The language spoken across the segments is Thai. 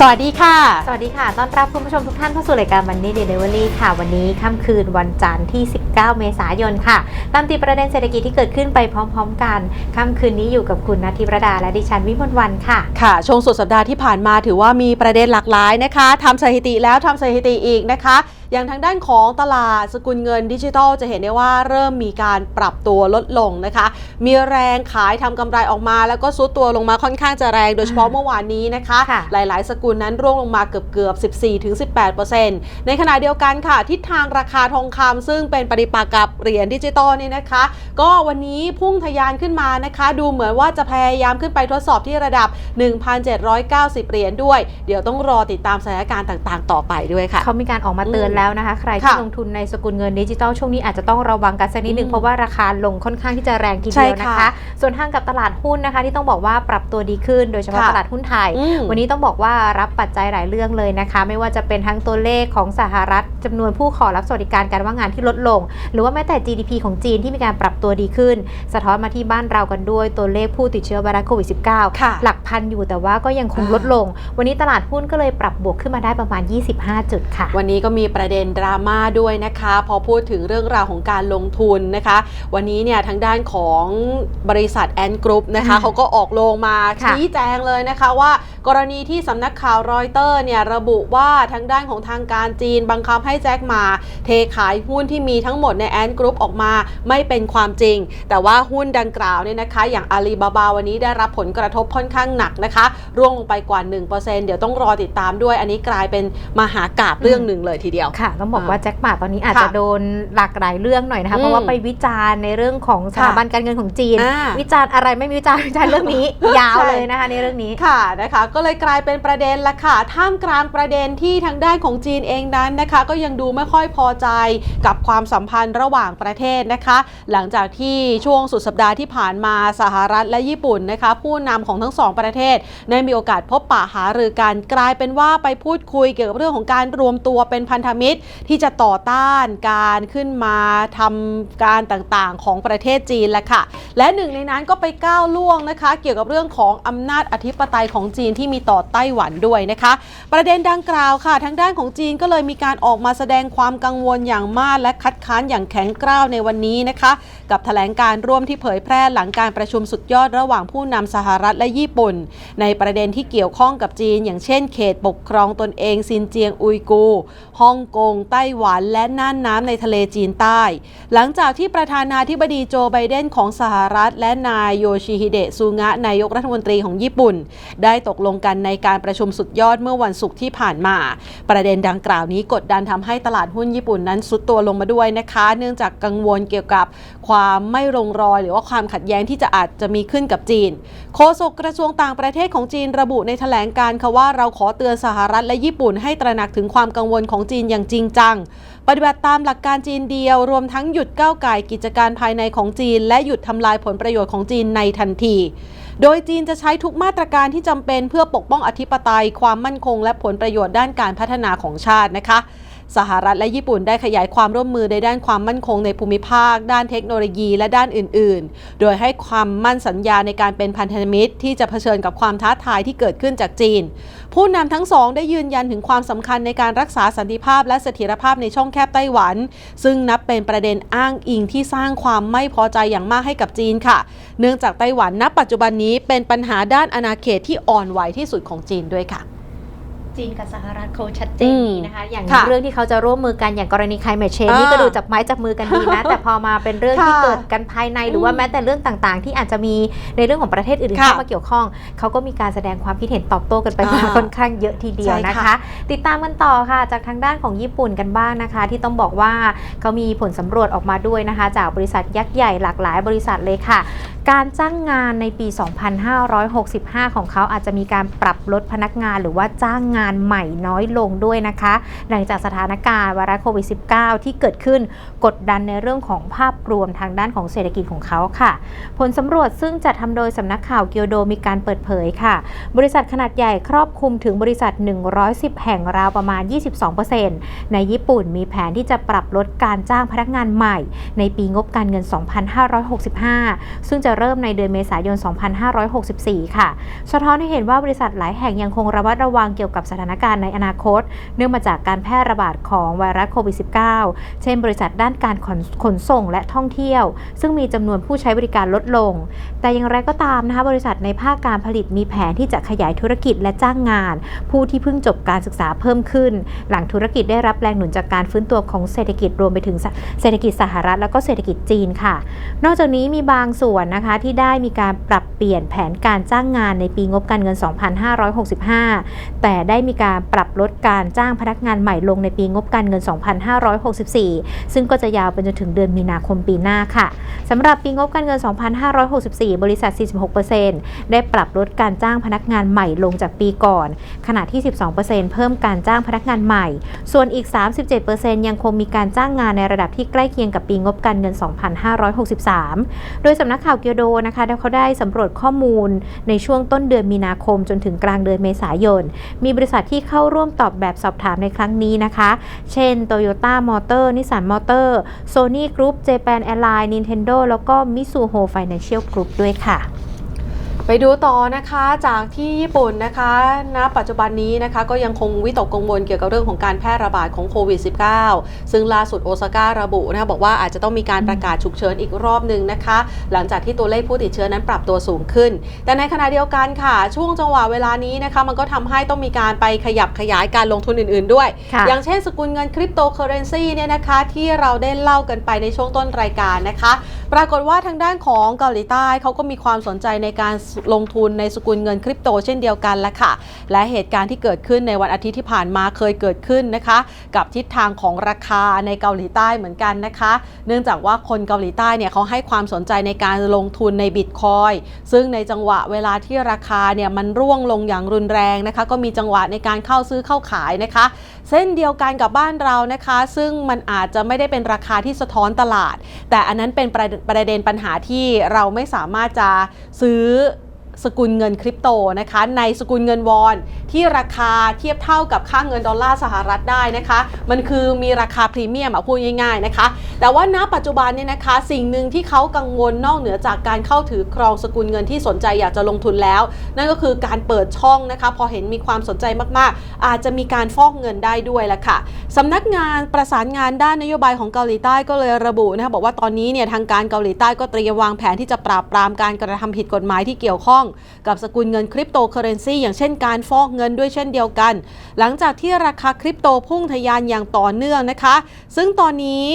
สวัสดีค่ะ สวัสดีค่ะ ต้อนรับคุณผู้ชมทุกท่านเข้าสู่รายการวันนี้เดลิเวอรี่ค่ะ วันนี้ค่ำคืนวันจันทร์ที่ 19 เมษายนค่ะ ตามตีประเด็นเศรษฐกิจที่เกิดขึ้นไปพร้อม ๆ กัน ค่ำคืนนี้อยู่กับคุณนัทธิประดาและดิฉันวิมลวันค่ะ ค่ะ ช่วงสุดสัปดาห์ที่ผ่านมาถือว่ามีประเด็นหลากหลายนะคะ ทำสถิติแล้วทำสถิติอีกนะคะ อย่างทางด้านของตลาดสกุลเงินดิจิทัลจะเห็นได้ว่าเริ่มมีการปรับตัวลดลงนะคะ มีแรงขายทำกำไรออกมา แล้วก็ซุดตัวลงมาค่อนข้างจะแรงโดยเฉพาะเมื่อวานนี้นะคะค่ะหลาย ๆ สกุลนั้นร่วงลงมาเกือบเกือบๆ14-18%ในขณะเดียวกันค่ะ ทิศทางราคาทองคำซึ่งเป็นปริปากกับเหรียญดิจิตอลนี่นะคะ ก็วันนี้พุ่งทะยานขึ้นมานะคะ ดูเหมือนว่าจะพยายามขึ้นไปทดสอบที่ระดับ 1,790 เหรียญด้วย เดี๋ยวต้องรอติดตามสถานการณ์ต่าง ๆ ต่อไปด้วยค่ะ เขามีการออกมาเตือนแล้วนะคะ ใครที่ค่ะลงทุนในสกุลเงินดิจิทัลช่วงนี้อาจจะต้องระวังกันสักนิดนึอืงมเพราะว่าราคาลงค่อนข้างที่จะแรงทีใช่เดียวนะค่ะคะ ส่วนทางกับตลาดหุ้นนะคะ ที่ต้องบอกว่าปรับตัวดีขึ้น โดยเฉพาะค่ะตลาดหุ้นไทยอืมวันนี้ต้องบอกว่ารับปัจจัยหลายเรื่องเลยนะคะ ไม่ว่าจะเป็นทั้งตัวเลขของสหรัฐจำนวนผู้ขอรับสวัสดิการการว่างงานที่ลดลง หรือว่าแม้แต่ GDP ของจีนที่มีการปรับตัวดีขึ้น สะท้อนมาที่บ้านเรากันด้วยตัวเลขผู้ติดเชื้อไวรัสโควิด -19 ค่ะหลักพันอยู่แต่ว่าก็ยังคงอ่าลดลง วันนี้ตลาดหุ้นก็เลยปรับบวกขึ้นมาได้ประมาณ 25 จุดค่ะ วันนี้ก็มีประเด็นดราม่าด้วยนะคะ พอพูดถึงเรื่องราวของการลงทุนนะคะ วันนี้เนี่ยทางด้านของบริษัทแอนกรุ๊ปนะคะอ่าเขาก็ออกโรงมาค่ะชี้แจงเลยนะคะว่า กรณีที่สำนักข่าวรอยเตอร์เนี่ยระบุว่าทางด้านของทางการจีนบังคับให้แจ็คหมาเทขายหุ้นที่มีทั้งหมดในแอนกรุ๊ปออกมาไม่เป็นความจริง แต่ว่าหุ้นดังกล่าวเนี่ยนะคะ อย่างอาลีบาบาวันนี้ได้รับผลกระทบค่อนข้างหนักนะคะ ร่วงลงไปกว่า 1%เดี๋ยวต้องรอติดตามด้วยอันนี้กลายเป็นมหากาบเรื่องหนึ่งเลยทีเดียวค่ะ ต้องบอกอ่าว่าแจ็คหมาตอนนี้อาจค่ะจะโดนหลากหลายเรื่องหน่อยนะคะอืมเพราะว่าไปวิจารณ์ในเรื่องของสถาบันการเงินของจีนอ่าวิจารณ์อะไรไม่มีวิจารณ์วิจารณ์เรื่องนี้ยาวใช่เลยนะคะในเรื่องนี้ค่ะนะคะก็เลยกลายเป็นประเด็นละค่ะ ท่ามกลางประเด็นที่ทางด้านของจีนเองนั้นนะคะ ก็ยังดูไม่ค่อยพอใจกับความสัมพันธ์ระหว่างประเทศนะคะ หลังจากที่ช่วงสุดสัปดาห์ที่ผ่านมาสหรัฐและญี่ปุ่นนะคะ ผู้นำของทั้งสองประเทศได้มีโอกาสพบปะหารือกันกลายเป็นว่าไปพูดคุยเกี่ยวกับเรื่องของการรวมตัวเป็นพันธมิตรที่จะต่อต้านการขึ้นมาทำการต่างๆของประเทศจีนแหละค่ะและหนึ่งในนั้นก็ไปก้าวล่วงนะคะ เกี่ยวกับเรื่องของอำนาจอธิปไตยของจีนที่มีต่อไต้หวันด้วยนะคะ ประเด็นดังกล่าวค่ะ ทางด้านของจีนก็เลยมีการออกมาแสดงความกังวลอย่างมากและคัดค้านอย่างแข็งกร้าวในวันนี้นะคะ กับแถลงการร่วมที่เผยแพร่หลังการประชุมสุดยอดระหว่างผู้นำสหรัฐและญี่ปุ่น ในประเด็นที่เกี่ยวข้องกับจีน อย่างเช่น เขตปกครองตนเองซินเจียงอุยกูฮ่องกงไต้หวันและน่านน้ำในทะเลจีนใต้ หลังจากที่ประธานาธิบดีโจไบเดนของสหรัฐ และนายโยชิฮิเดะซูงะนายกรัฐมนตรีของญี่ปุ่น ได้ตกลงกันในการประชุมสุดยอดเมื่อวันศุกร์ที่ผ่านมา ประเด็นดังกล่าวนี้กดดันทำให้ตลาดหุ้นญี่ปุ่นนั้นซุดตัวลงมาด้วยนะคะ เนื่องจากกังวลเกี่ยวกับความไม่ลงรอย หรือว่าความขัดแย้งที่จะอาจจะมีขึ้นกับจีน โฆษกกระทรวงต่างประเทศของจีนระบุในแถลงการ์ค่ะว่าเราขอเตือนสหรัฐและญี่ปุ่นให้ตระหนักถึงความกังวลของจีนอย่างจริงจัง ปฏิบัติตามหลักการจีนเดียว รวมทั้งหยุดก้าวไก่กิจการภายในของจีน และหยุดทำลายผลประโยชน์ของจีนในทันที โดยจีนจะใช้ทุกมาตรการที่จำเป็นเพื่อปกป้องอธิปไตย ความมั่นคงและผลประโยชน์ด้านการพัฒนาของชาตินะคะ สหรัฐและญี่ปุ่นได้ขยายความร่วมมือในด้านความมั่นคงในภูมิภาค ด้านเทคโนโลยีและด้านอื่น ๆ โดยให้ความมั่นสัญญาในการเป็นพันธมิตร ที่จะเผชิญกับความท้าทายที่เกิดขึ้นจากจีน ผู้นำทั้งสองได้ยืนยันถึงความสำคัญในการรักษาสันติภาพและเสถียรภาพในช่องแคบไต้หวัน ซึ่งนับเป็นประเด็นอ้างอิงที่สร้างความไม่พอใจอย่างมากให้กับจีนค่ะ เนื่องจากไต้หวันณปัจจุบันนี้เป็นปัญหาด้านอาณาเขตที่อ่อนไหวที่สุดของจีนด้วยค่ะ จีนกับสหรัฐเขาชัดเจนดีนะคะ อย่างค่ะเรื่องที่เขาจะร่วมมือกันอย่างกรณีไคลเม c เชนอ่านี่ก็ดูจับไม้จับมือกันดีนะ แต่พอมาเป็นเรื่องที่ค่ะเกิดกันภายในหรือว่าแม้แต่เรื่องต่างๆ ที่อาจจะมีในเรื่องของประเทศอื่นๆค่ะเข้ามาเกี่ยวข้อง เขาก็มีการแสดงความคิดเห็นตอบโต้กันไปมาอ่าค่อนข้างเยอะทีเดียวใช่นะค่ะ คะ ติดตามกันต่อค่ะ จากทางด้านของญี่ปุ่นกันบ้างนะคะ ที่ต้องบอกว่าเขามีผลสำรวจออกมาด้วยนะคะ จากบริษัทยักษ์ใหญ่หลากหลายบริษัทเลยค่ะ การจ้างงานในปี 2565 ของเขาอาจจะมีการปรับลดพนักงานหรือว่าจ้างงานใหม่น้อยลงด้วยนะคะ หลังจากสถานการณ์ไวรัสโควิด -19 ที่เกิดขึ้นกดดันในเรื่องของภาพรวมทางด้านของเศรษฐกิจของเขาค่ะ ผลสำรวจซึ่งจัดทำโดยสำนักข่าวเกียวโดมีการเปิดเผยค่ะ บริษัทขนาดใหญ่ครอบคลุมถึงบริษัท 110 แห่งราวประมาณ 22%ในญี่ปุ่นมีแผนที่จะปรับลดการจ้างพนักงานใหม่ ในปีงบการเงิน 2565 ซึ่งจะเริ่มในเดือนเมษายน 2564 ค่ะ สะท้อนให้เห็นว่าบริษัทหลายแห่งยังคงระมัดระวังเกี่ยวกับสถานการณ์ในอนาคต เนื่องมาจากการแพร่ระบาดของไวรัสโควิด -19 เช่นบริษัทด้านการขนขนส่งและท่องเที่ยว ซึ่งมีจำนวนผู้ใช้บริการลดลง แต่อย่างไรก็ตามนะคะบริษัทในภาคการผลิตมีแผนที่จะขยายธุรกิจและจ้างงาน ผู้ที่เพิ่งจบการศึกษาเพิ่มขึ้น หลังธุรกิจได้รับแรงหนุนจากการฟื้นตัวของเศรษฐกิจรวมไปถึงเศรษฐกิจสหรัฐแล้วก็เศรษฐกิจจีนค่ะ นอกจากนี้มีบางส่วนนะคะที่ได้มีการปรับเปลี่ยนแผนการจ้างงานในปีงบการเงิน 2565 แต่ได้มีการปรับลดการจ้างพนักงานใหม่ลงในปีงบการเงิน 2564 ซึ่งก็จะยาวไปจนถึงเดือนมีนาคมปีหน้าค่ะสำหรับปีงบการเงิน 2564 บริษัท 46%ได้ปรับลดการจ้างพนักงานใหม่ลงจากปีก่อน ขณะที่ 12%เพิ่มการจ้างพนักงานใหม่ ส่วนอีก 37%ยังคงมีการจ้างงานในระดับที่ใกล้เคียงกับปีงบการเงิน 2563 โดยสำนักข่าวเกียวโดนะคะเขาได้สำรวจข้อมูลในช่วงต้นเดือนมีนาคมจนถึงกลางเดือนเมษายน มีบริษัทัที่เข้าร่วมตอบแบบสอบถามในครั้งนี้นะคะ เช่น Toyota Motor Nissan Motor Sony Group Japan Airlines Nintendo แล้วก็ Mizuho Financial Group ด้วยค่ะ ไปดูต่อนะคะจากที่ญี่ปุ่นนะคะณปัจจุบันนี้นะคะก็ยังคงวิตกกังวลเกี่ยวกับเรื่องของการแพร่ระบาดของโควิด -19 ซึ่งล่าสุดโอซาก้าระบุนะคะบอกว่าอาจจะต้องมีการประกาศฉุกเฉินอีกรอบหนึ่งนะคะ หลังจากที่ตัวเลขผู้ติดเชื้อนั้นปรับตัวสูงขึ้น แต่ในขณะเดียวกันค่ะ ช่วงจังหวะเวลานี้นะคะมันก็ทำให้ต้องมีการไปขยับขยายการลงทุนอื่น ๆ ด้วยค่ะอย่างเช่นสกุลเงินคริปโตเคอเรนซีเนี่ยนะคะที่เราได้เล่ากันไปในช่วงต้นรายการนะคะปรากฏว่าทางด้านของเกาหลีใต้เขาก็มีความสนใจในการลงทุนในสกุลเงินคริปโตเช่นเดียวกันละค่ะ และเหตุการณ์ที่เกิดขึ้นในวันอาทิตย์ที่ผ่านมาเคยเกิดขึ้นนะคะ กับทิศทางของราคาในเกาหลีใต้เหมือนกันนะคะ เนื่องจากว่าคนเกาหลีใต้เนี่ยเขาให้ความสนใจในการลงทุนในบิตคอยซึ่งในจังหวะเวลาที่ราคาเนี่ยมันร่วงลงอย่างรุนแรงนะคะ ก็มีจังหวะในการเข้าซื้อเข้าขายนะคะ เส้นเดียวกันกับบ้านเรานะคะ ซึ่งมันอาจจะไม่ได้เป็นราคาที่สะท้อนตลาด แต่อันนั้นเป็นประประเด็นปัญหาที่เราไม่สามารถจะซื้อ สกุลเงินคริปโตนะคะในสกุลเงินวอนที่ราคาเทียบเท่ากับค่าเงินดอลลาร์สหรัฐได้นะคะ มันคือมีราคาพรีเมียมพูดง่ายๆนะคะ แต่ว่าณปัจจุบันเนี่ยนะคะสิ่งหนึ่งที่เขากังวลนอกเหนือจากการเข้าถือครองสกุลเงินที่สนใจอยากจะลงทุนแล้ว นั่นก็คือการเปิดช่องนะคะ พอเห็นมีความสนใจมากๆ อาจจะมีการฟอกเงินได้ด้วยละค่ะสำนักงานประสานงานด้านนโยบายของเกาหลีใต้ก็เลยระบุนะคะบอกว่าตอนนี้เนี่ยทางการเกาหลีใต้ก็เตรียมวางแผนที่จะปราบปรามการกระทำผิดกฎหมายที่เกี่ยวข้องกับสกุลเงินคริปโตเคอเรนซีอย่างเช่นการฟอกเงินด้วยเช่นเดียวกัน หลังจากที่ราคาคริปโตพุ่งทะยานอย่างต่อเนื่องนะคะ ซึ่งตอนนี้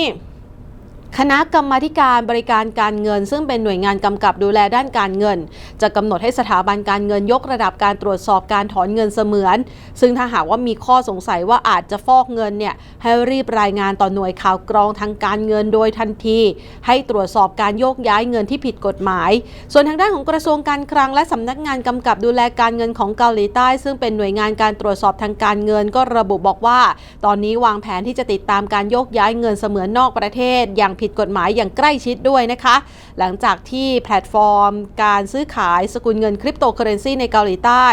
คณะกรรมาการบริการการเงิน ซึ่งเป็นหน่วยงานกำกับดูแลด้านการเงิน จะกำหนดให้สถาบันการเงินยกระดับการตรวจสอบการถอนเงินเสมือน ซึ่งถ้าหากว่ามีข้อสงสัยว่าอาจจะฟอกเงินเนี่ยให้รีบรายงานต่อหน่วยข่าวกรองทางการเงินโดยทันที ให้ตรวจสอบการโยกย้ายเงินที่ผิดกฎหมาย ส่วนทางด้านของกระทรวงการคลังและสำนักงานกำกับดูแลการเงินของเกาหลีใต้ ซึ่งเป็นหน่วยงานการตรวจสอบทางการเงินก็ระบุบอกว่า ตอนนี้วางแผนที่จะติดตามการโยกย้ายเงินเสมือนนอกประเทศอย่างผิดกฎหมายอย่างใกล้ชิดด้วยนะคะ หลังจากที่แพลตฟอร์ม การซื้อขายสกุลเงินคริปโตเคอเรนซีในเกาหลีใต้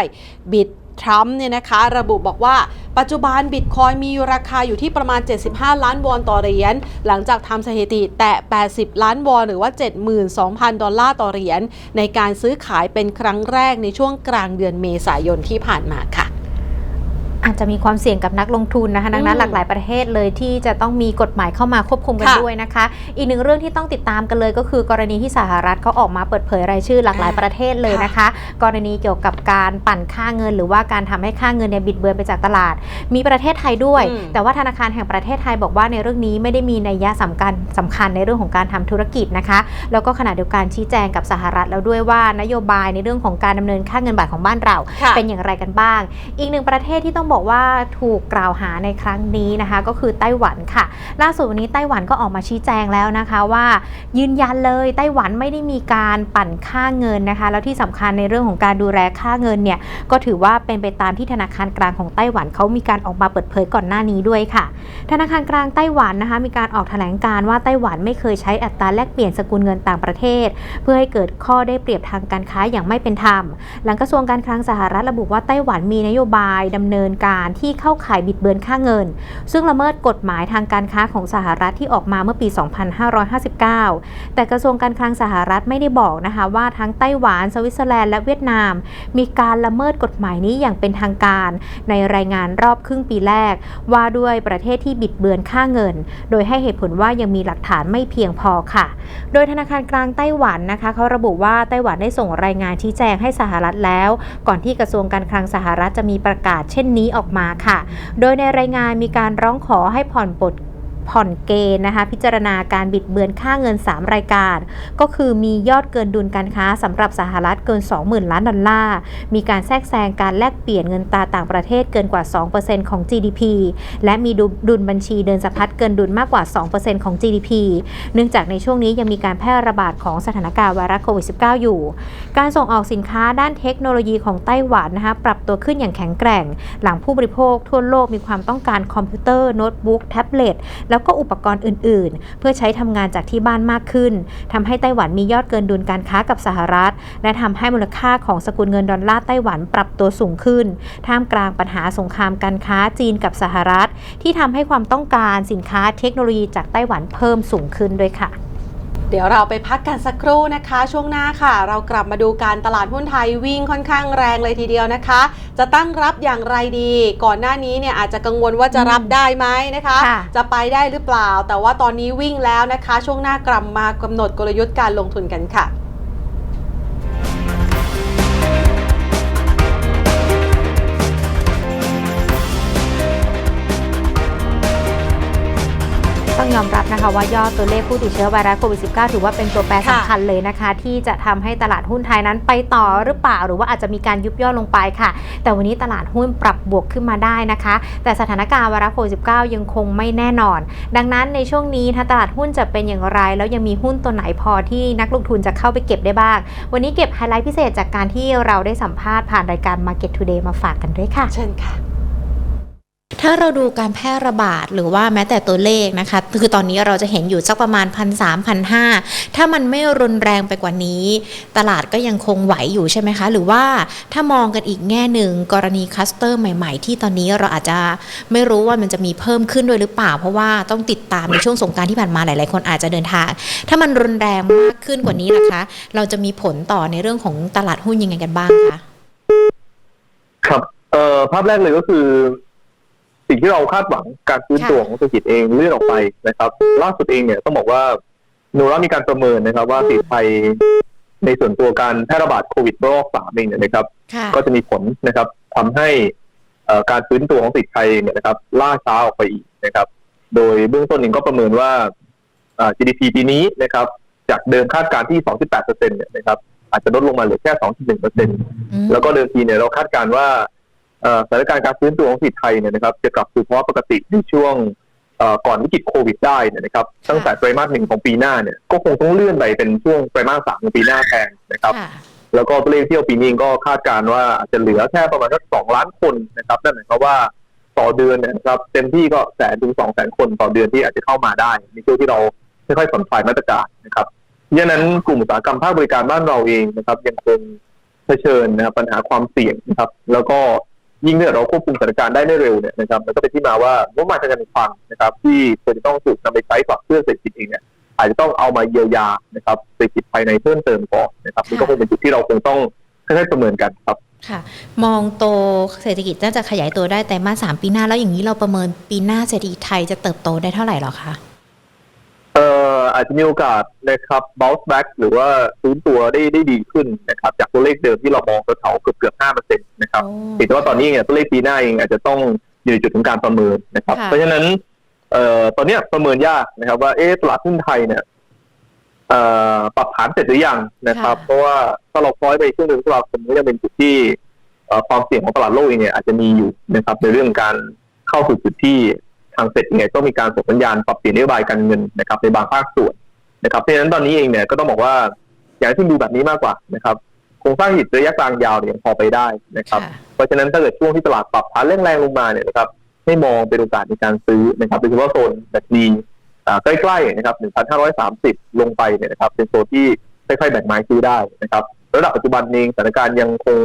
บิตทรัมป์เนี่ยนะคะ ระบุบอกว่าปัจจุบันบิตคอยมีราคาอยู่ที่ประมาณ 75 ล้านวอนต่อเหรียญ หลังจากทำสถิติแตะ 80 ล้านวอนหรือว่า 72,000 ดอลลาร์ต่อเหรียญ ในการซื้อขายเป็นครั้งแรกในช่วงกลางเดือนเมษายนที่ผ่านมาค่ะ อาจจะมีความเสี่ยงกับนักลงทุนนะคะดังนั้นอืมหลากหลายประเทศเลยที่จะต้องมีกฎหมายเข้ามาควบคุมกันค่ะด้วยนะคะ อีกหนึ่งเรื่องที่ต้องติดตามกันเลยก็คือกรณีที่สหรัฐเขาออกมาเปิดเผยรายชื่อหลากหลายอ่าประเทศเลยนะคะ กรณีเกี่ยวกับการปั่นค่าเงิน หรือว่าการทำให้ค่าเงินเนี่ยบิดเบือนไปจากตลาด มีประเทศไทยด้วยอืมแต่ว่าธนาคารแห่งประเทศไทยบอกว่าในเรื่องนี้ไม่ได้มีนัยยะสำคัญสำคัญในเรื่องของการทำธุรกิจนะคะ แล้วก็ขณะเดียวกันชี้แจงกับสหรัฐแล้วด้วยว่านโยบายในเรื่องของการดำเนินค่าเงินบาทของบ้านเราค่ะเป็นอย่างไรกันบ้าง อีกหนึ่งประเทศที่ต้องบอกว่าถูกกล่าวหาในครั้งนี้นะคะ ก็คือไต้หวันค่ะ ล่าสุดวันนี้ไต้หวันก็ออกมาชี้แจงแล้วนะคะว่า ยืนยันเลยไต้หวันไม่ได้มีการปั่นค่าเงินนะคะ แล้วที่สำคัญในเรื่องของการดูแลค่าเงินเนี่ยก็ถือว่าเป็นไปตามที่ธนาคารกลางของไต้หวันเขามีการออกมาเปิดเผยก่อนหน้านี้ด้วยค่ะ ธนาคารกลางไต้หวันนะคะมีการออกแถลงการ์ว่าไต้หวันไม่เคยใช้อัตราแลกเปลี่ยนสกุลเงินต่างประเทศ เพื่อให้เกิดข้อได้เปรียบทางการค้าอย่างไม่เป็นธรรม หลังกระทรวงการคลังสหรัฐระบุว่าไต้หวันมีนโยบายดำเนินการการที่เข้าข่ายบิดเบือนค่าเงิน ซึ่งละเมิดกฎหมายทางการค้าของสหรัฐที่ออกมาเมื่อปี 2559 แต่กระทรวงการคลังสหรัฐไม่ได้บอกนะคะว่าทั้งไต้หวันสวิตเซอร์แลนด์และเวียดนาม มีการละเมิดกฎหมายนี้อย่างเป็นทางการ ในรายงานรอบครึ่งปีแรก ว่าด้วยประเทศที่บิดเบือนค่าเงิน โดยให้เหตุผลว่ายังมีหลักฐานไม่เพียงพอค่ะ โดยธนาคารกลางไต้หวันนะคะเขาระบุว่าไต้หวันได้ส่งรายงานชี้แจงให้สหรัฐแล้ว ก่อนที่กระทรวงการคลังสหรัฐจะมีประกาศเช่นนี้ออกมาค่ะ โดยในรายงานมีการร้องขอให้ผ่อนปลด ผ่อนเกณฑ์นะคะ พิจารณาการบิดเบือนค่าเงิน 3 รายการ ก็คือมียอดเกินดุลการค้าสำหรับสหรัฐเกิน 20,000 ล้านดอลลาร์ มีการแทรกแซงการแลกเปลี่ยนเงินตราต่างประเทศเกินกว่า 2%ของ GDP และมีดุดุลบัญชีเดินสะพัดเกินดุลมากกว่า 2%ของ GDP เนื่องจากในช่วงนี้ยังมีการแพร่ระบาดของสถานการณ์ไวรัสโควิด -19 อยู่ การส่งออกสินค้าด้านเทคโนโลยีของไต้หวันนะคะปรับตัวขึ้นอย่างแข็งแกร่ง หลังผู้บริโภคทั่วโลกมีความต้องการคอมพิวเตอร์โน้ตบุ๊กแท็บเล็ตแล้แล้วก็อุปกรณ์อื่น ๆ เพื่อใช้ทำงานจากที่บ้านมากขึ้นทำให้ไต้หวันมียอดเกินดุลการค้ากับสหรัฐ และทำให้มูลค่าของสกุลเงินดอลลาร์ไต้หวันปรับตัวสูงขึ้น ท่ามกลางปัญหาสงครามการค้าจีนกับสหรัฐ ที่ทำให้ความต้องการสินค้าเทคโนโลยีจากไต้หวันเพิ่มสูงขึ้นด้วยค่ะ เดี๋ยวเราไปพักกันสักครู่นะคะ ช่วงหน้าค่ะ เรากลับมาดูการตลาดหุ้นไทยวิ่งค่อนข้างแรงเลยทีเดียวนะคะ จะตั้งรับอย่างไรดี ก่อนหน้านี้เนี่ยอาจจะกังวลว่าจะรับได้ไหมนะคะ ค่ะจะไปได้หรือเปล่า แต่ว่าตอนนี้วิ่งแล้วนะคะ ช่วงหน้ากลับมากำหนดกลยุทธ์การลงทุนกันค่ะ ยอมรับนะคะว่ายอดตัวเลขผู้ติดเชื้อไวรัสโควิด -19 ถือว่าเป็นตัวแปรค่ะสำคัญเลยนะคะ ที่จะทำให้ตลาดหุ้นไทยนั้นไปต่อหรือเปล่าหรือว่าอาจจะมีการยุบย่อลงไปค่ะ แต่วันนี้ตลาดหุ้นปรับบวกขึ้นมาได้นะคะ แต่สถานการณ์ไวรัสโควิด -19 ยังคงไม่แน่นอน ดังนั้นในช่วงนี้ถ้าตลาดหุ้นจะเป็นอย่างไร แล้วยังมีหุ้นตัวไหนพอที่นักลงทุนจะเข้าไปเก็บได้บ้าง วันนี้เก็บไฮไลท์พิเศษจากการที่เราได้สัมภาษณ์ผ่านรายการ Market Today มาฝากกันด้วยค่ะ เชิญค่ะ ถ้าเราดูการแพร่ระบาดหรือว่าแม้แต่ตัวเลขนะคะคือตอนนี้เราจะเห็นอยู่สักประมาณพันสามพันห้าถ้ามันไม่รุนแรงไปกว่านี้ ตลาดก็ยังคงไหวอยู่ใช่ไหมคะ หรือว่าถ้ามองกันอีกแง่หนึ่งกรณีคัสเตอร์ใหม่ๆ ที่ตอนนี้เราอาจจะไม่รู้ว่ามันจะมีเพิ่มขึ้นด้วยหรือเปล่า เพราะว่าต้องติดตามในช่วงสงกรารที่ผ่านมาหลายๆ คนอาจจะเดินทาง ถ้ามันรุนแรงมากขึ้นกว่านี้นะคะ เราจะมีผลต่อในเรื่องของตลาดหุ้นยังไงกันบ้างคะครับเอ่อภาพแรกเลยก็คือ สิ่งที่เราคาดหวังการฟื้นตัวของเศรษฐกิจเองเลื่อนออกไปนะครับ ล่าสุดเองเนี่ยต้องบอกว่าโนรามีการประเมินนะครับ ว่าติดไทยในส่วนตัวการแพร่ระบาดโควิดรอบสามเองเนี่ยนะครับค่ะก็จะมีผลนะครับทำให้เอ่อการฟื้นตัวของติดไทยเนี่ยนะครับ ล่าช้าออกไปอีกนะครับ โดยเบื้องต้นเองก็ประเมินว่าเอ่อ GDP ปีนี้นะครับ จากเดิมคาดการณ์ที่ 2.8เปอร์เซ็นต์เนี่ยนะครับ อาจจะลดลงมาเหลือแค่ 2.1เปอร์เซ็นต์อืมแล้วก็เดิมทีเนี่ยเราคาดการณ์ว่าเอ่อ สถานการณ์การฟื้นตัวของเศรษฐกิจไทยเนี่ยนะครับจะกลับสู่ภาวะปกติในช่วงเอ่อก่อนวิกฤตโควิดได้เนี่ยนะครับ ตั้งแต่ไตรมาสหนึ่งของปีหน้าเนี่ยก็คงต้องเลื่อนไปเป็นช่วงไตรมาสสามของปีหน้าแทนนะครับค่ะแล้วก็ตัวเลขเที่ยวปีนี้เองก็คาดการณ์ว่าอาจจะเหลือแค่ประมาณสักสองล้านคนนะครับนั่นหมายความว่าต่อเดือนเนี่ยนะครับเต็มที่ก็แสนถึงสองแสนคนต่อเดือนที่อาจจะเข้ามาได้ในช่วงที่เราค่อยๆผ่อนคลายมาตรการนะครับดังนั้นกลุ่มอุตสาหกรรมภาคบริการบ้านเราเองนะครับ ยังคงเผชิญนะครับปัญหาความเสี่ยงนะครับ แล้วก็ ยิ่งเนี่ยเราควบคุมสถานการณ์ได้ไม่เร็วเนี่ยนะครับมันก็เป็นที่มาว่างบประมาณทางการคลังนะครับ ที่ควรจะต้องถูกนำไปใช้กับเพื่อเศรษฐกิจเองเนี่ยอาจจะต้องเอามาเยียวยานะครับเศรษฐกิจภายในเพิ่มเติมก่อนนะครับนี่ก็คงเป็นจุดที่เราคงต้องค่อยๆประเมินกันครับค่ะ มองโตเศรษฐกิจน่าจะขยายตัวได้แต่มาสามปีหน้าแล้วอย่างนี้เราประเมินปีหน้าเศรษฐกิจไทยจะเติบโตได้เท่าไหร่หรอคะ อ่ออาจจะมีโอกาสนะครับ bounce back หรือว่าฟื้นตัวได้ได้ดีขึ้นนะครับ จากตัวเลขเดิมที่เรามองแถวๆเกือบเกือบห้าเปอร์เซ็นต์นะครับโอ้แต่ว่าตอนนี้เนี่ยตัวเลขปีหน้าเองอาจจะต้องอยู่ในจุดของการประเมินนะครับค่ะเพราะฉะนั้นเอ่อตอนเนี้ยประเมินยากนะครับ ว่าเอ๊ะตลาดหุ้นไทยเนี่ยเอ่อปรับฐานเสร็จหรือยังนะครับ เพราะว่าถ้าเราคล้อยไปช่วงเดือนตุลาคมก็จะเป็นจุดที่เอ่อความเสี่ยงของตลาดโลกเองเนี่ยอาจจะมีอยู่นะครับ ในเรื่องการเข้าสู่จุดที่ ทางเฟดเองเนี่ยต้องมีการส่งสัญญาณปรับเปลี่ยนนโยบายการเงินนะครับในบางภาคส่วนนะครับเพราะฉะนั้นตอนนี้เองเนี่ยก็ต้องบอกว่าอยากให้คุณดูแบบนี้มากกว่านะครับโครงสร้างหิตระยะกลางยาวเนี่ยยังพอไปได้นะครับค่ะเพราะฉะนั้นถ้าเกิดช่วงที่ตลาดปรับฐานแรงๆลงมาเนี่ยนะครับให้มองเป็นโอกาสในการซื้อนะครับโดยเฉพาะโซนแบบดีอ่าใกล้ๆนะครับ 1,530 ลงไปเนี่ยนะครับ เป็นโซนที่ค่อยๆแบ่งไม้ซื้อได้นะครับ ระดับปัจจุบันเองสถานการณ์ยังคง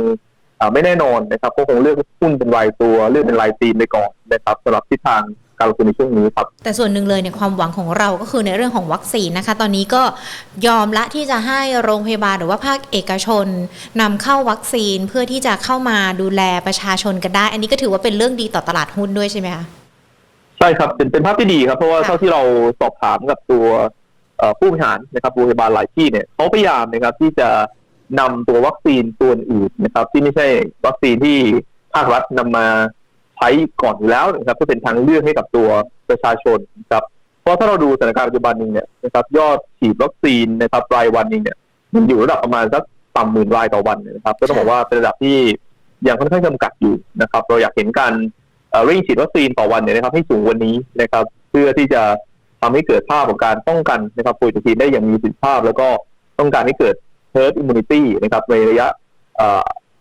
อ่าไม่แน่นอนนะครับก็คงเลือกหุ้นเป็นรายตัวเลือกเป็นรายตีมไปก่อนนะครับสำหรับทิศทาง การลงทุนในช่วงนี้ครับ แต่ส่วนหนึ่งเลยเนี่ยความหวังของเราก็คือในเรื่องของวัคซีนนะคะ ตอนนี้ก็ยอมละที่จะให้โรงพยาบาลหรือว่าภาคเอกชนนำเข้าวัคซีนเพื่อที่จะเข้ามาดูแลประชาชนกันได้ อันนี้ก็ถือว่าเป็นเรื่องดีต่อตลาดหุ้นด้วยใช่ไหมคะใช่ครับเป็นเป็นภาพที่ดีครับ เพราะว่าค่ะเท่าที่เราสอบถามกับตัวเอ่อผู้บริหารนะครับโรงพยาบาลหลายที่เนี่ยเขาพยายามนะครับที่จะนำตัววัคซีนตัวอื่นนะครับ ที่ไม่ใช่วัคซีนที่ภาครัฐนำมาใช้ก่อนอยู่แล้วนะครับก็เป็นทางเลือกให้กับตัวประชาชนนะครับเพราะถ้าเราดูสถานการณ์ปัจจุบันนี้เนี่ยนะครับยอดฉีดวัคซีนนะครับรายวันนี้เนี่ยมันอยู่ระดับประมาณสักต่ำหมื่นรายต่อวันนะครับ ก็ต้องบอกว่าเป็นระดับที่ยังค่อนข้างจำกัดอยู่นะครับ เราอยากเห็นการเอ่อเร่งฉีดวัคซีนต่อวันเนี่ยนะครับให้สูงวันนี้นะครับ เพื่อที่จะทำให้เกิดภาพของการป้องกันนะครับโควิด19ได้อย่างมีประสิทธิภาพ แล้วก็ต้องการให้เกิด herd immunity นะครับในระยะ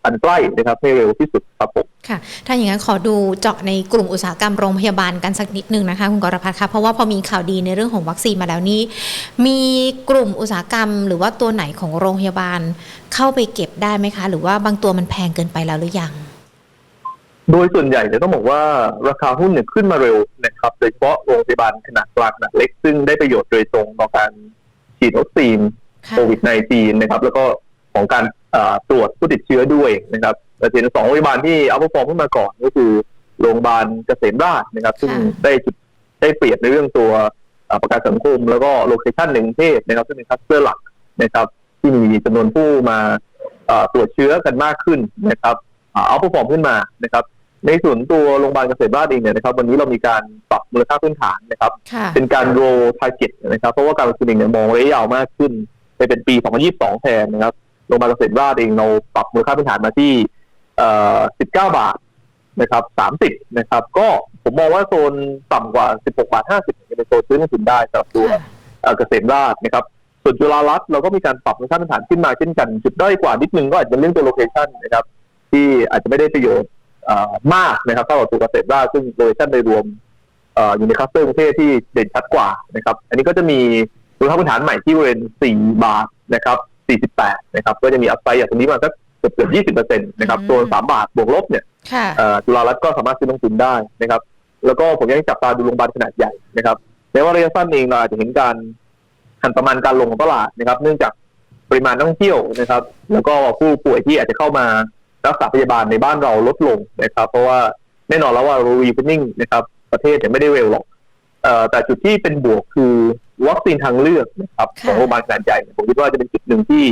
อ่ออันใกล้นะครับให้เร็วที่สุดครับผมค่ะ ถ้าอย่างนั้นขอดูเจาะในกลุ่มอุตสาหกรรมโรงพยาบาลกันสักนิดนึงนะคะคุณกรพัฒน์คะเพราะว่าพอมีข่าวดีในเรื่องของวัคซีนมาแล้วนี้ มีกลุ่มอุตสาหกรรม หรือว่าตัวไหนของโรงพยาบาลเข้าไปเก็บได้ไหมคะ หรือว่าบางตัวมันแพงเกินไปแล้วหรือยัง โดยส่วนใหญ่เนี่ยต้องบอกว่าราคาหุ้นเนี่ยขึ้นมาเร็วนะครับโดยเฉพาะโรงพยาบาลขนาดกลางขนาดเล็กซึ่งได้ประโยชน์โดยตรงต่อการฉีดวัคซีนค่ะโควิด -19 นะครับแล้วก็ของการเอ่อ ตรวจผู้ติดเชื้อด้วยนะครับแต่เป็นสองโรงพยาบาลที่เอาพฟอร์มขึ้นมาก่อนก็คือโรงพยาบาลเกษมราชนะครับ ซึ่งค่ะได้จุดได้เปรียบในเรื่องตัวเอ่อประกันสังคม แล้วก็โลเคชั่นในกรุงเทพนะครับ ซึ่งเป็นคลัสเตอร์หลักนะครับ ที่มีจำนวนผู้มาเอ่อตรวจเชื้อกันมากขึ้นนะครับเอาพฟอร์มขึ้นมานะครับ ในส่วนตัวโรงพยาบาลเกษตรราษฎร์เองเนี่ยนะครับ วันนี้เรามีการปรับมูลค่าพื้นฐานนะครับค่ะเป็นการโรทาร์เก็ตนะครับ เพราะว่าการลงทุนเองเนี่ยมองระยะยาวมากขึ้นไปเป็นปี 2022 แทนนะครับ โรงพยาบาลเกษตรราษฎร์เองเราปรับมูลค่าพื้นฐานมาที่เอ่อ19 บาทนะครับ30นะครับ ก็ผมมองว่าโซนต่ำกว่า 16 บาท 50เนี่ยเป็นโซนซื้อลงทุนได้สำหรับตัวเกษมราษฎร์นะครับส่วนจุฬารัตน์เราก็มีการปรับมูลค่าพื้นฐานขึ้นมาเช่นกัน จุดด้อยกว่านิดนึงก็อาจจะเรื่องตัวโลเคชันนะครับ ที่อาจจะไม่ได้ประโยชน์มากนะครับเท่ากับตัวเกษตรราษฎร์ซึ่งโลเคชันโดยรวมเอ่ออยู่ในคลัสเตอร์กรุงเทพที่เด่นชัดกว่านะครับ อันนี้ก็จะมีมูลค่าพื้นฐานใหม่ที่บริเวณ4บาทนะครับ 48 นะครับ ก็จะมีอัพไซด์อย่างตรงนี้มาสักเกือบเกือบ20%นะครับอืมตัว3บาทบวกลบเนี่ยค่ะเอ่อจุฬารัตน์ก็สามารถซื้อลงทุนได้นะครับ แล้วก็ผมยังจับตาดูโรงพยาบาลขนาดใหญ่นะครับแม้ว่าระยะสั้นเองเราอาจจะเห็นการหันประมาณการลงของตลาดนะครับ เนื่องจากปริมาณนักท่องเที่ยวนะครับ แล้วก็ผู้ป่วยที่อาจจะเข้ามารักษาพยาบาลในบ้านเราลดลงนะครับ เพราะว่าแน่นอนแล้วว่ารีฟินิ่งนะครับ ประเทศเนี่ยไม่ได้เร็วหรอกเอ่อแต่จุดที่เป็นบวกคือ วัคซีนทางเลือกนะครับค่ะของโรงพยาบาลขนาดใหญ่เนี่ยผมคิดว่าจะเป็นจุดหนึ่งที่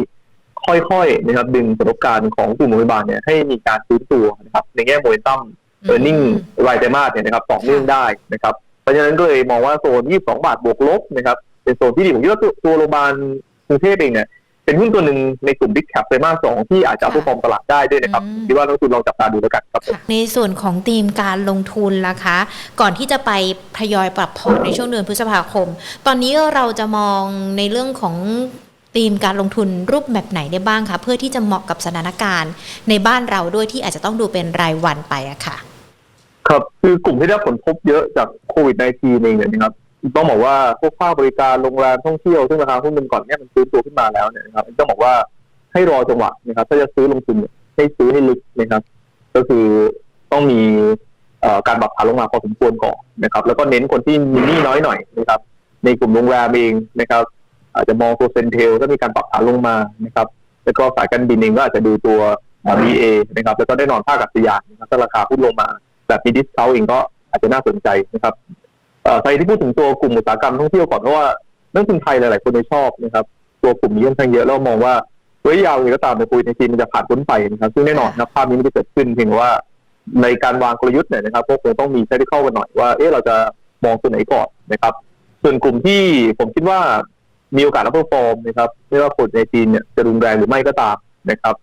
ค่อยๆนะครับดึงประสบการณ์ของกลุ่มโรงพยาบาลเนี่ยให้มีการฟื้นตัวนะครับในแง่โมเมนตัมเออร์เน็งรายไตรมาสเนี่ยนะครับต่อเนื่องได้นะครับ เพราะฉะนั้นก็เลยมองว่าโซน 22 บาทบวกลบนะครับเป็นโซนที่ดีผมคิดว่าตัวตัวโรงพยาบาลกรุงเทพเองเนี่ย เป็นหุ้นตัวหนึ่งในกลุ่ม Big Cap ไตรมาสสองที่อาจจะเอาค่ะผู้ฟอร์มตลาดได้ด้วยนะครับอืมคิดว่านักลงทุนลองจับตาดูแล้วกันครับผมในส่วนของธีมการลงทุนล่ะคะ ก่อนที่จะไปทยอยปรับพอร์ตในช่วงเดือนพฤษภาคม ตอนนี้เราจะมองในเรื่องของธีมการลงทุนรูปแบบไหนได้บ้างคะเพื่อที่จะเหมาะกับสถานการณ์ ในบ้านเราด้วยที่อาจจะต้องดูเป็นรายวันไปอะค่ะ ครับคือกลุ่มที่ได้รับผลกระทบเยอะจากโควิด -19 เองเนี่ยนะครับ ต้องบอกว่าพวกภาคบริการโรงแรมท่องเที่ยวซึ่งราคาหุ้นมันก่อนเนี่ยมันซื้อตัวขึ้นมาแล้วเนี่ยนะครับต้องบอกว่าให้รอจังหวะนะครับ ถ้าจะซื้อลงทุนให้ซื้อให้ลึกนะครับ ก็คือต้องมีการปรับฐานลงมาพอสมควรก่อนนะครับ แล้วก็เน้นคนที่มีหนี้น้อยหน่อยนะครับ ในกลุ่มโรงแรมเองนะครับ อาจจะมองตัวเซนเทลก็มีการปรับฐานลงมานะครับ แล้วก็สายการบินเองก็อาจจะดูตัวเอ่อ BA นะครับ แล้วก็ได้นอนภาคอากาศยานนะครับถ้าราคาหุ้นลงมา แบบมีดิสเขาเองก็อาจจะน่าสนใจนะครับ ใครที่พูดถึงตัวกลุ่มอุตสาหกรรมท่องเที่ยวก่อนเพราะว่านักลงทุนไทยหลาย ๆ คนเนี่ชอบนะครับ ตัวกลุ่มนี้ค่อนข้างเยอะแล้วมองว่าระยยาวเอก็ตามในคุยในทีมันจะผ่านพ้นไปนะครับซึ่งแน่นอนนะภาพนี้ม่ได้เกิดขึ้นเพียงว่าในการวางกลยุทธ์เนี่ยนะครับก็คงต้องมีใช้ที่เข้ากันหน่อยว่าเอ๊ะเราจะมองตัวไหนก่อนนะครับ ส่วนกลุ่มที่ผมคิดว่ามีโอกาสรับฟอร์มนะครับไม่ว่าผลในจีนเนี่ยจะรุนแรงหรือไม่ก็ตามนะครับ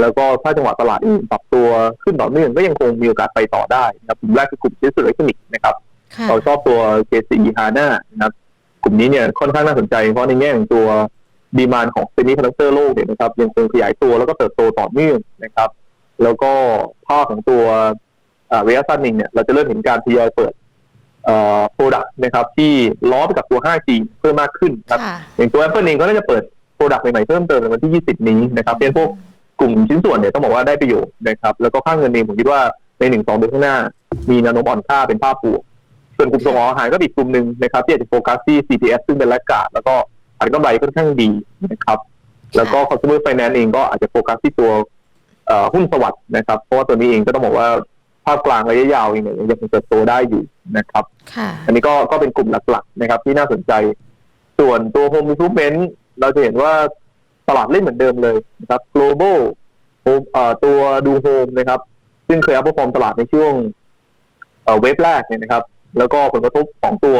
แล้วก็ถ้าจังหวะตลาดปรับตัวขึ้นต่อเนื่องก็ยังคงมีโอกาสไปต่อได้นะครับกลุ่มแรกคือกลุ่มดิสอิเล็กทรอนิกส์นะครับ ค่ะ เราชอบตัว JCE HANA นะครับ กลุ่มนี้เนี่ยค่อนข้างน่าสนใจ เพราะในแง่ของตัวดีมานของเซมิคอนดักเตอร์โลกเนี่ยนะครับยังคงขยายตัวแล้วก็เติบโตต่อเนื่องนะครับ แล้วก็ภาพของตัวเอ่อระยะสั้นเองเนี่ยเราจะเริ่มเห็นการทยอยเปิดเอ่อโปรดักต์นะครับ ที่ล้อไปกับตัว 5G เพิ่มมากขึ้นครับค่ะอย่างตัว Apple เองก็น่าจะเปิดโปรดักต์ใหม่ๆเพิ่มเติมในวันที่ 20 นี้นะครับเป็นพวกกลุ่มชิ้นส่วนเนี่ยต้องบอกว่าได้ประโยชน์นะครับ แล้วก็ค่าเงินเองผมคิดว่าในหนึ่งสองเดือนข้างหน้า มีแนวโน้มอ่อนค่าเป็นภาพบวก ส่วนกลุ่มส่งออกอาหารก็เป็นอีกกลุ่มหนึ่งนะครับที่อาจจะโฟกัสที่ CPF ซึ่งเป็นแลกกาดแล้วก็อันกำไรค่อนข้างดีนะครับ แล้วก็ consumer finance เองก็อาจจะโฟกัสที่ตัวเอ่อหุ้นสวัสด์นะครับ เพราะว่าตัวนี้เองก็ต้องบอกว่าภาพกลางระยะยาวเองเนี่ยยังคงเติบโตได้อยู่นะครับค่ะอันนี้ก็ก็เป็นกลุ่มหลักๆนะครับ ที่น่าสนใจ ส่วนตัว Home Improvement เราจะเห็นว่าตลาดเล่นเหมือนเดิมเลยนะครับ global Home เอ่อตัวดูโฮมนะครับ ซึ่งเคยอัพพอร์มตลาดในช่วงเอ่อเวฟแรกเนี่ยนะครับ แล้วก็ผลกระทบของตัว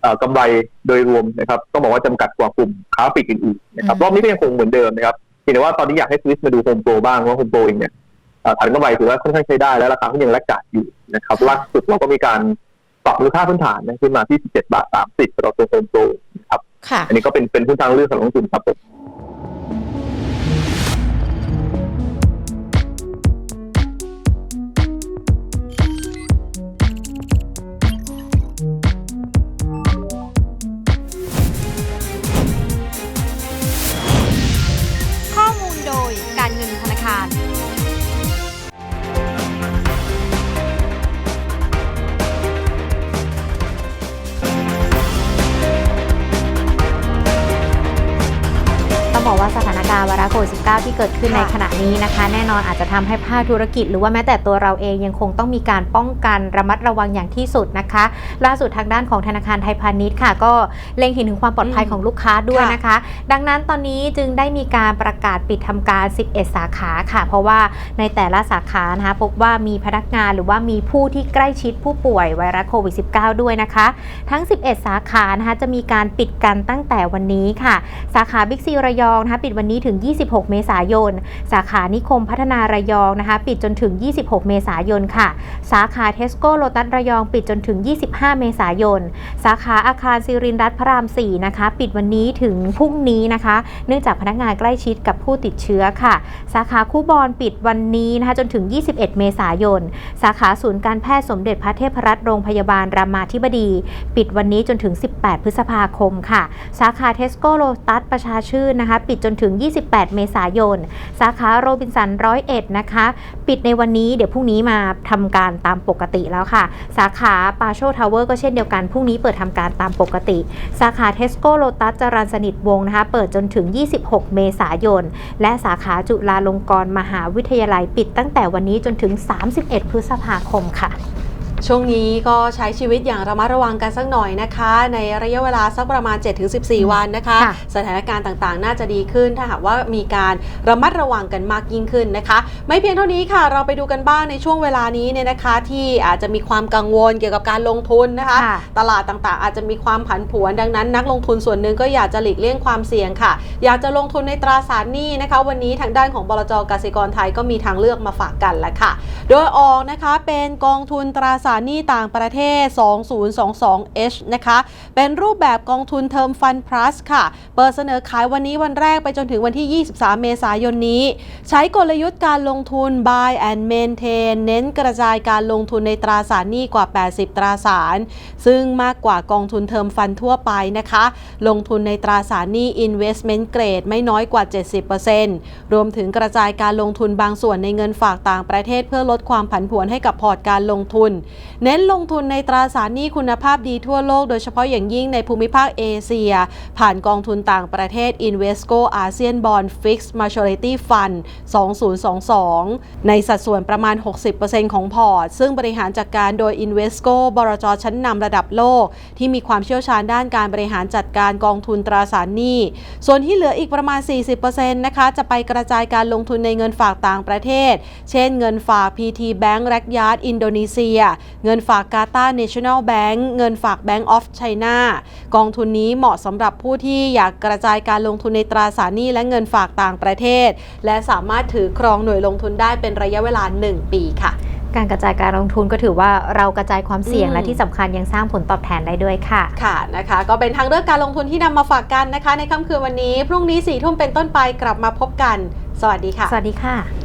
เอ่อกำไรโดยรวมนะครับต้องบอกว่าจำกัดกว่ากลุ่มค้าปลีกอื่นๆนะครับอืมรอบนี้ก็ยังคงเหมือนเดิมนะครับเพียงแต่ว่าตอนนี้อยากให้สวิสมาดูโฮมโปรบ้างเพราะว่าโฮมโปรเองเนี่ยเอ่อฐานกำไรถือว่าค่อนข้างใช้ได้และราคาก็ยังแลกกาดอยู่นะครับล่าสุดเราก็มีการปรับมูลค่าพื้นฐานนะขึ้นมาที่ 17 บาท 30สำหรับตัวโฮมโปรนะครับค่ะอันนี้ก็เป็นเป็นหุ้นทางเลือกสำหรับนักลงทุนครับผม นค่ะขณะนี้นะคะ แน่นอนอาจจะทำให้ภาคธุรกิจ หรือว่าแม้แต่ตัวเราเองยังคงต้องมีการป้องกันระมัดระวังอย่างที่สุดนะคะ ล่าสุดทางด้านของธนาคารไทยพาณิชย์ค่ะ ก็เล็งเห็นถึงความปลอดภัยอืมของลูกค้าด้วยค่ะนะคะ ดังนั้นตอนนี้จึงได้มีการประกาศปิดทำการ 11 สาขาค่ะ เพราะว่าในแต่ละสาขานะคะพบว่ามีพนักงานหรือว่ามีผู้ที่ใกล้ชิดผู้ป่วยไวรัสโควิด -19 ด้วยนะคะ ทั้ง 11 สาขานะคะจะมีการปิดกันตั้งแต่วันนี้ค่ะ สาขาบิ๊กซีระยองนะคะปิดวันนี้ถึง 26 เมษายน สาขานิคมพัฒนาระยองนะคะ ปิดจนถึง 26 เมษายนค่ะ สาขาเทสโก้โลตัสระยอง ปิดจนถึง 25 เมษายน สาขาอาคารสิรินรัตพระราม 4 นะคะ ปิดวันนี้ถึงพรุ่งนี้นะคะ เนื่องจากพนักงานใกล้ชิดกับผู้ติดเชื้อค่ะ สาขาคู่บอลปิดวันนี้นะคะจนถึง 21 เมษายน สาขาศูนย์การแพทย์สมเด็จพระเทพรัตน์โรงพยาบาลรามาธิบดี ปิดวันนี้จนถึง 18 พฤษภาคมค่ะ สาขาเทสโก้โลตัสประชาชื่นนะคะ ปิดจนถึง 28 เมษายน สาขาโรบินสันร้อยเอ็ดนะคะ ปิดในวันนี้เดี๋ยวพรุ่งนี้มาทำการตามปกติแล้วค่ะ สาขาปาโชทาวเวอร์ก็เช่นเดียวกัน พรุ่งนี้เปิดทำการตามปกติ สาขาเทสโก้โลตัสจรันสนิทวงนะคะ เปิดจนถึง 26 เมษายน และสาขาจุฬาลงกรณ์มหาวิทยาลัยปิดตั้งแต่วันนี้จนถึง 31 พฤษภาคมค่ะ ช่วงนี้ก็ใช้ชีวิตอย่างระมัดระวังกันสักหน่อยนะคะ ในระยะเวลาสักประมาณ 7-14 วันนะคะค่ะสถานการณ์ต่างๆ น่าจะดีขึ้น ถ้าหากว่ามีการระมัดระวังกันมากยิ่งขึ้นนะคะ ไม่เพียงเท่านี้ค่ะ เราไปดูกันบ้างในช่วงเวลานี้เนี่ยนะคะ ที่อาจจะมีความกังวลเกี่ยวกับการลงทุนนะคะค่ะตลาดต่างๆ อาจจะมีความผันผวนดังนั้น นักลงทุนส่วนหนึ่งก็อยากจะหลีกเลี่ยงความเสี่ยงค่ะ อยากจะลงทุนในตราสารหนี้นะคะ วันนี้ทางด้านของบลจกสิกรไทยก็มีทางเลือกมาฝากกันแล้วค่ะ โดยออกนะคะเป็นกองทุนตราสารหนี้ต่างประเทศ 2022H นะคะ เป็นรูปแบบกองทุนเทอมฟัน plus ค่ะ เปิดเสนอขายวันนี้วันแรกไปจนถึงวันที่ 23 เมษายนนี้ ใช้กลยุทธ์การลงทุน buy and maintain เน้นกระจายการลงทุนในตราสารหนี้กว่า 80 ตราสาร ซึ่งมากกว่ากองทุนเทอมฟันทั่วไปนะคะ ลงทุนในตราสารหนี้ investment grade ไม่น้อยกว่า 70%รวมถึงกระจายการลงทุนบางส่วนในเงินฝากต่างประเทศเพื่อลดความผันผวนให้กับพอร์ตการลงทุนเน้นลงทุนในตราสารหนี้คุณภาพดีทั่วโลกโดยเฉพาะอย่างยิ่งในภูมิภาคเอเชีย ผ่านกองทุนต่างประเทศ Invesco ASEAN Bond Fixed Maturity Fund 2022 ในสัดส่วนประมาณ 60%ของพอร์ต ซึ่งบริหารจัดการโดย Invesco บรจชั้นนำระดับโลก ที่มีความเชี่ยวชาญด้านการบริหารจัดการกองทุนตราสารหนี้ ส่วนที่เหลืออีกประมาณ 40%นะคะจะไปกระจายการลงทุนในเงินฝากต่างประเทศ เช่นเงินฝาก PT Bank r a c y a r d อินโดนีเซียเงินฝากกาตา National Bank เงินฝาก Bank of China กองทุนนี้เหมาะสำหรับผู้ที่อยากกระจายการลงทุนในตราสารหนี้และเงินฝากต่างประเทศ และสามารถถือครองหน่วยลงทุนได้เป็นระยะเวลา 1 ปีค่ะการกระจายการลงทุนก็ถือว่าเรากระจายความเสี่ยงอืมและที่สำคัญยังสร้างผลตอบแทนได้ด้วยค่ะ ค่ะนะคะ ก็เป็นทางเลือกการลงทุนที่นำมาฝากกันนะคะ ในค่ำคืนวันนี้ พรุ่งนี้4ี่ทุ่มเป็นต้นไปกลับมาพบกัน สวัสดีค่ะ สวัสดีค่ะ